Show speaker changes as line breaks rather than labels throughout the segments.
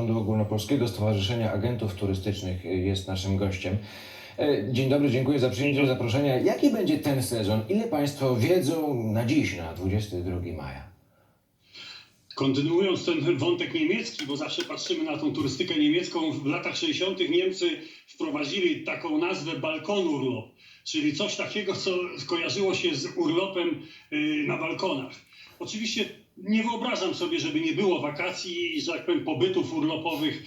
Zarządu Ogólnopolskiego Stowarzyszenia Agentów Turystycznych jest naszym gościem. E, Dzień dobry, dziękuję za przyjęcie zaproszenia. Jaki będzie ten sezon? Ile Państwo wiedzą na dziś, na 22 maja?
Kontynuując ten wątek niemiecki, bo zawsze patrzymy na tą turystykę niemiecką, w latach 60. Niemcy wprowadzili taką nazwę balkonurlop, czyli coś takiego, co skojarzyło się z urlopem y, na balkonach. Oczywiście nie wyobrażam sobie, żeby nie było wakacji że tak powiem, pobytów urlopowych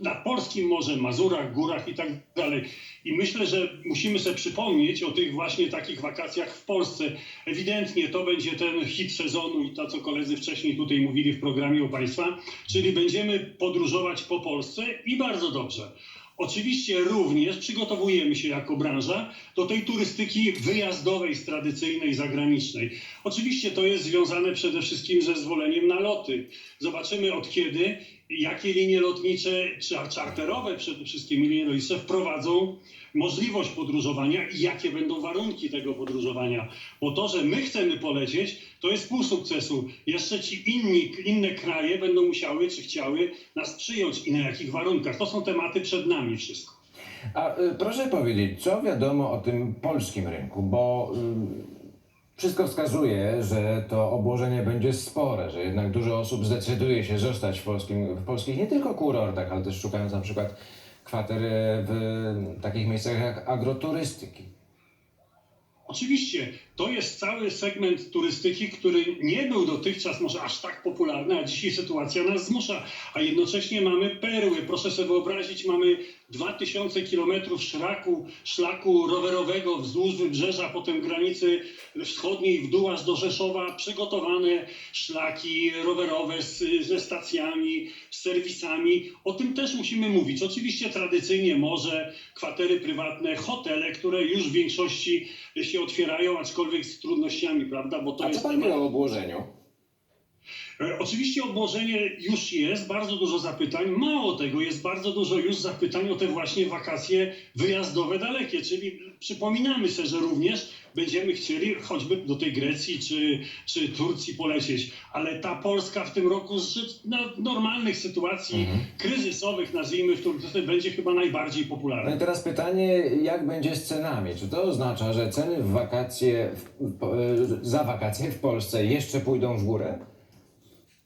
nad polskim morzem, Mazurach, górach i tak dalej. I myślę, że musimy sobie przypomnieć o tych właśnie takich wakacjach w Polsce. Ewidentnie to będzie ten hit sezonu i to, co koledzy wcześniej tutaj mówili w programie u Państwa, czyli będziemy podróżować po Polsce i bardzo dobrze. Oczywiście również przygotowujemy się jako branża do tej turystyki wyjazdowej, z tradycyjnej, zagranicznej. Oczywiście to jest związane przede wszystkim ze zwoleniem na loty. Zobaczymy od kiedy, jakie linie lotnicze, czy czarterowe przede wszystkim linie lotnicze wprowadzą możliwość podróżowania i jakie będą warunki tego podróżowania. Bo to, że my chcemy polecieć, to jest pół sukcesu. Jeszcze ci inni, inne kraje będą musiały, czy chciały nas przyjąć i na jakich warunkach. To są tematy przed nami wszystko.
A y, proszę powiedzieć, co wiadomo o tym polskim rynku? Bo y, wszystko wskazuje, że to obłożenie będzie spore, że jednak dużo osób zdecyduje się zostać w, polskim, w polskich nie tylko kurortach, ale też szukając na przykład kwater e, w takich miejscach jak agroturystyki.
Oczywiście to jest cały segment turystyki, który nie był dotychczas może aż tak popularny, a dzisiaj sytuacja nas zmusza. A jednocześnie mamy perły. Proszę sobie wyobrazić, mamy 2000 kilometrów szlaku, szlaku rowerowego wzdłuż wybrzeża, potem granicy wschodniej w dół aż do Rzeszowa, przygotowane szlaki rowerowe z, ze stacjami, z serwisami. O tym też musimy mówić. Oczywiście tradycyjnie morze, kwatery prywatne, hotele, które już w większości się otwierają, aczkolwiek z trudnościami, prawda? Bo to
A co
jest
Pan
temat-
o obłożeniu?
E, Oczywiście obłożenie już jest, bardzo dużo zapytań. Mało tego, jest bardzo dużo już zapytań o te właśnie wakacje wyjazdowe dalekie, czyli przypominamy sobie, że również będziemy chcieli choćby do tej Grecji czy, czy Turcji polecieć, ale ta Polska w tym roku z no, normalnych sytuacji
Mhm.
kryzysowych, nazwijmy w turystyce, będzie chyba najbardziej
No
popularna.
i teraz pytanie, jak będzie z cenami? Czy to oznacza, że ceny w wakacje, w, e, za wakacje w Polsce jeszcze pójdą w górę?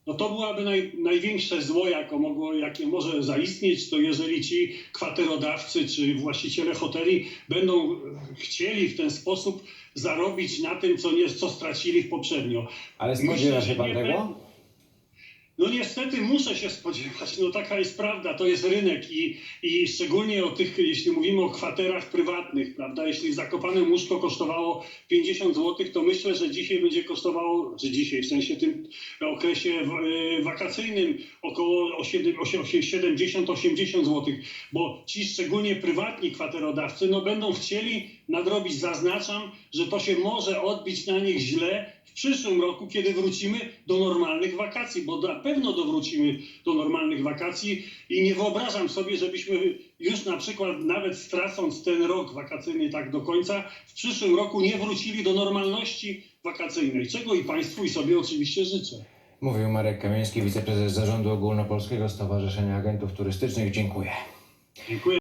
No to byłaby naj, największe zło, jako mogło, jakie może zaistnieć, to jeżeli ci kwaterodawcy czy właściciele hoteli będą chcieli w ten sposób zarobić na tym, co, nie, co stracili w poprzednio.
Ale spodziewa się Pan tego?
No niestety muszę się spodziewać, no taka jest prawda, to jest rynek i, i szczególnie o tych, jeśli mówimy o kwaterach prywatnych, prawda, jeśli w Zakopanem łóżko kosztowało 50 zł, to myślę, że dzisiaj będzie kosztowało, czy dzisiaj, w sensie tym okresie e, wakacyjnym około o siedem- o sie- o sie- 70-80 zł, bo ci szczególnie prywatni kwaterodawcy, no będą chcieli nadrobić, zaznaczam, że to się może odbić na nich źle w przyszłym roku, kiedy wrócimy do normalnych wakacji, bo na pewno dowrócimy do normalnych wakacji i nie wyobrażam sobie, żebyśmy już na przykład nawet stracąc ten rok wakacyjny tak do końca, w przyszłym roku nie wrócili do normalności wakacyjnej, czego i Państwu i sobie oczywiście życzę.
Mówił Marek Kamieński, wiceprezes Zarządu Ogólnopolskiego Stowarzyszenia Agentów Turystycznych. Dziękuję.
Dziękuję.